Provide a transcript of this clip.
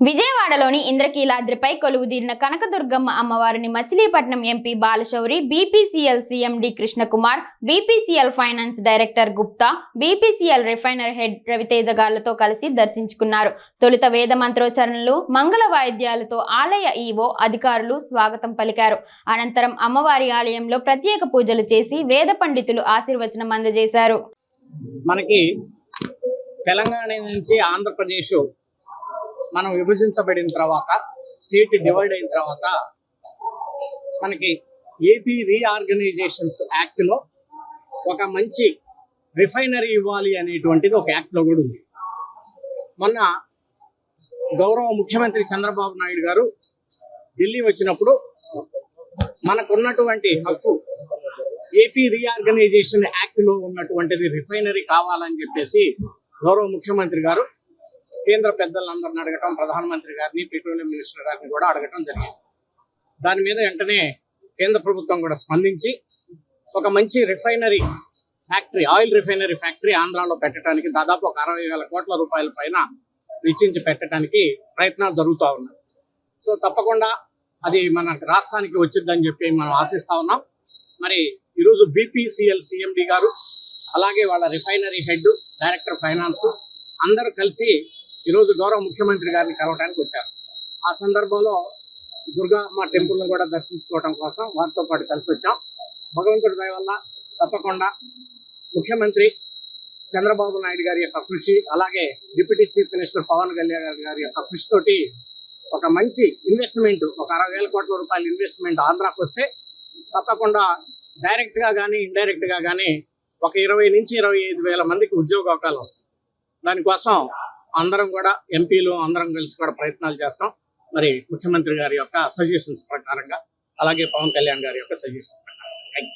విజయవాడలోని ఇంద్రకీలాద్రిపై కొలువుదీరిన కనకదుర్గమ్మ అమ్మవారిని Machilipatnam MP Balashowry BPCL CMD Krishnakumar BPCL finance director Gupta BPCL refiner head Raviteja గాళ్ళతో కలిసి దర్శించుకున్నారు. తొలుత వేద మంత్రోచ్చరణలు మంగళ వాయిద్యాలతో ఆలయ ఈవో అధికారులు స్వాగతం పలికారు. అనంతరం అమ్మవారి ఆలయంలో ప్రత్యేక పూజలు చేసి వేద పండితులు ఆశీర్వచనం అందజేశారు. మనకి తెలంగాణ నుంచి ఆంధ్రప్రదేశ్ మనం విభజించబడిన తర్వాత స్టేట్ డివైడ్ అయిన తర్వాత మనకి ఏపీ రీఆర్గనైజేషన్స్ యాక్ట్లో ఒక మంచి రిఫైనరీ ఇవ్వాలి అనేటువంటిది ఒక యాక్ట్లో కూడా ఉంది. మొన్న గౌరవ ముఖ్యమంత్రి చంద్రబాబు నాయుడు గారు ఢిల్లీ వచ్చినప్పుడు మనకున్నటువంటి హక్కు ఏపీ రీఆర్గనైజేషన్ యాక్ట్లో ఉన్నటువంటిది రిఫైనరీ కావాలని చెప్పేసి గౌరవ ముఖ్యమంత్రి గారు కేంద్ర పెద్దలందరిని అడగటం ప్రధానమంత్రి గారిని పెట్రోలియం మినిస్టర్ గారిని కూడా అడగటం జరిగింది. దాని మీద వెంటనే కేంద్ర ప్రభుత్వం కూడా స్పందించి ఒక మంచి refinery factory oil refinery factory ఆంధ్రాలో పెట్టడానికి దాదాపు ఒక అరవై వేల కోట్ల రూపాయల పైన వెచ్చించి పెట్టడానికి ప్రయత్నాలు జరుగుతూ ఉన్నాయి. సో తప్పకుండా అది మన రాష్ట్రానికి వచ్చిందని చెప్పి మనం ఆశిస్తా ఉన్నాం. మరి ఈరోజు బీపీసీఎల్ సిఎండి గారు అలాగే వాళ్ళ రిఫైనరీ హెడ్ డైరెక్టర్ ఫైనాన్స్ అందరూ కలిసి ఈరోజు గౌరవ ముఖ్యమంత్రి గారిని కలవడానికి వచ్చారు. ఆ సందర్భంలో దుర్గామ్మ టెంపుల్ను కూడా దర్శించుకోవడం కోసం వారితో పాటు కలిసి వచ్చాం. భగవంతుడి దయ వల్ల తప్పకుండా ముఖ్యమంత్రి చంద్రబాబు నాయుడు గారి యొక్క కృషి అలాగే deputy chief minister Pawan Kalyan గారి యొక్క కృషి తోటి ఒక మంచి ఇన్వెస్ట్మెంట్ ఒక అరవై వేల కోట్ల రూపాయల ఇన్వెస్ట్మెంట్ ఆంధ్రాకి వస్తే తప్పకుండా డైరెక్ట్గా కానీ ఇండైరెక్ట్గా కానీ ఒక ఇరవై నుంచి ఇరవై ఐదు వేల మందికి ఉద్యోగ అవకాశాలు వస్తాయి దానికోసం అందరం కూడా ఎంపీలు అందరం కలిసి కూడా ప్రయత్నాలు చేస్తాం. మరి ముఖ్యమంత్రి గారి యొక్క సజెషన్స్ ప్రకారంగా అలాగే పవన్ కళ్యాణ్ గారి యొక్క సజెషన్